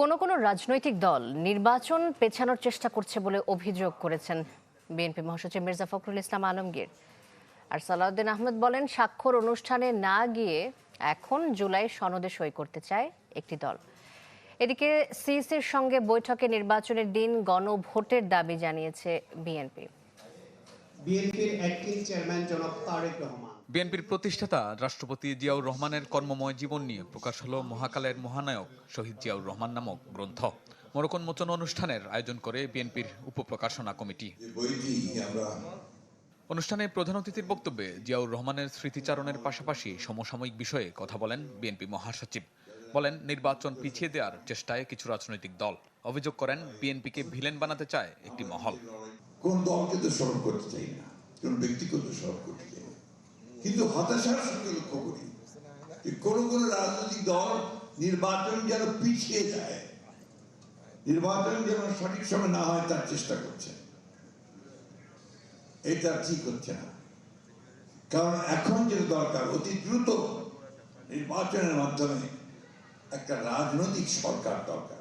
কোনো কোনো রাজনৈতিক দল নির্বাচন পেছানোর চেষ্টা করছে বলে অভিযোগ করেছেন বিএনপি মহাসচিব মির্জা ফখরুল ইসলাম আলমগীর। আর সালাউদ্দিন আহমেদ বলেন, স্বাক্ষর অনুষ্ঠানে না গিয়ে এখন জুলাই সনদে সই করতে চায় একটি দল। এদিকে সিইসির সঙ্গে বৈঠকে নির্বাচনের দিন গণভোটের দাবি জানিয়েছে বিএনপি। বিএনপির অ্যাক্টিং চেয়ারম্যান জনাব তারেক রহমান। বিএনপির প্রতিষ্ঠাতা রাষ্ট্রপতি জিয়াউর রহমানের কর্মময় জীবন নিয়ে প্রকাশ হলো মহাকালের মহানায়ক শহীদ জিয়াউর রহমান নামক গ্রন্থ। মরকন মোচন অনুষ্ঠানের আয়োজন করে বিএনপির উপপ্রকাশনা কমিটি। অনুষ্ঠানে প্রধান অতিথির বক্তব্যে জিয়াউর রহমানের স্মৃতিচারণের পাশাপাশি সমসাময়িক বিষয়ে কথা বলেন বিএনপি মহাসচিব। বলেন নির্বাচন পিছিয়ে দেওয়ার চেষ্টায় কিছু রাজনৈতিক দল। অভিযোগ করেন বিএনপিকে ভিলেন বানাতে চায় একটি মহল। কোন দলকে স্মরণ করতে চাই না, কোন ব্যক্তিকে স্মরণ করতে চাই না। কিন্তু হতাশার সঙ্গে লক্ষ্য করি যে কোন কোন রাজনৈতিক দল নির্বাচন যেন পিছিয়ে যায়, নির্বাচন যেন সঠিক সময় না হয় তার চেষ্টা করছে। এটা ঠিক হচ্ছে না। কারণ এখন যেটা দরকার, অতি দ্রুত নির্বাচনের মাধ্যমে একটা রাজনৈতিক সরকার দরকার।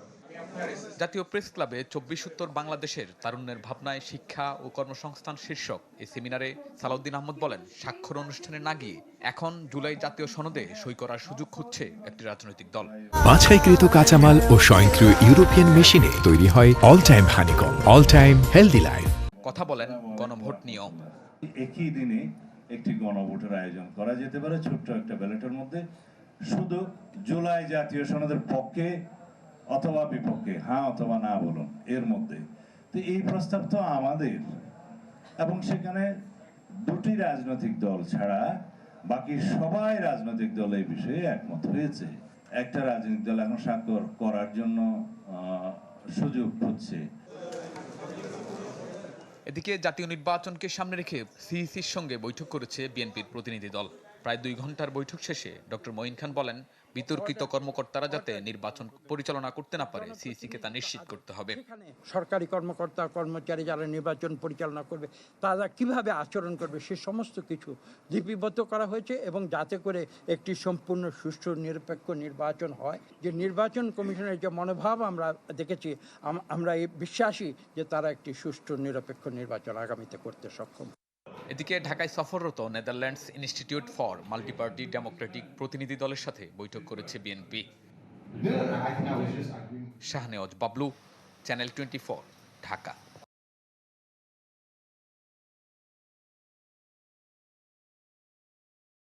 জাতীয় প্রেস ক্লাবে চব্বিশ উত্তর বাংলাদেশের তারুণ্যের ভাবনায় শিক্ষা ও কর্মসংস্থান শীর্ষক এই সেমিনারে সালাউদ্দিন আহমদ বলেন স্বাক্ষর অনুষ্ঠানে না গিয়ে এখন জুলাই জাতীয় সনদে সই করার সুযোগ খুঁজছে একটি রাজনৈতিক দল। বাছাইকৃত কাঁচামাল ও স্বয়ংক্রিয় ইউরোপিয়ান মেশিনে তৈরি হয় all time honeycomb all time healthy life কথা বলেন গণভোট নিয়ম। একই দিনে একটি গণভোটের আয়োজন করা যেতে পারে ছোট্ট একটা ব্যালটের মধ্যে। শুধু জুলাই জাতীয় সনদের পক্ষে অথবা বিপক্ষে হ্যাঁ অথবা না বলুন, এর মধ্যে। তো এই প্রস্তাব তো আমাদের। এবং সেখানে দুটি রাজনৈতিক দল ছাড়া বাকি সবাই রাজনৈতিক দল এই বিষয়ে একমত হয়েছে। একটা রাজনৈতিক দল এখন স্বাক্ষর করার জন্য সুযোগ খুঁজছে। এদিকে জাতীয় নির্বাচনকে সামনে রেখে সিইসির সঙ্গে বৈঠক করেছে বিএনপির প্রতিনিধি দল। প্রায় দুই ঘণ্টার বৈঠক শেষে ডক্টর মঈন খান বলেন, বিতর্কিত কর্মকর্তারা যাতে নির্বাচন পরিচালনা করতে না পারে সিইসিকে তা নিশ্চিত করতে হবে। সরকারি কর্মকর্তা, কর্মচারী যারা নির্বাচন পরিচালনা করবে, তারা কীভাবে আচরণ করবে সে সমস্ত কিছু লিপিবদ্ধ করা হয়েছে এবং যাতে করে একটি সম্পূর্ণ সুষ্ঠু, নিরপেক্ষ নির্বাচন হয়। যে নির্বাচন কমিশনের যে মনোভাব আমরা দেখেছি আমরা বিশ্বাসী যে তারা একটি সুষ্ঠু, নিরপেক্ষ নির্বাচন আগামীতে করতে সক্ষম। এদিকে ঢাকায় সফররত Netherlands Institute for Multiparty Democratic প্রতিনিধি দলের সাথে বৈঠক করেছে BNP Shahnewaz Bablu, channel twenty Dhaka.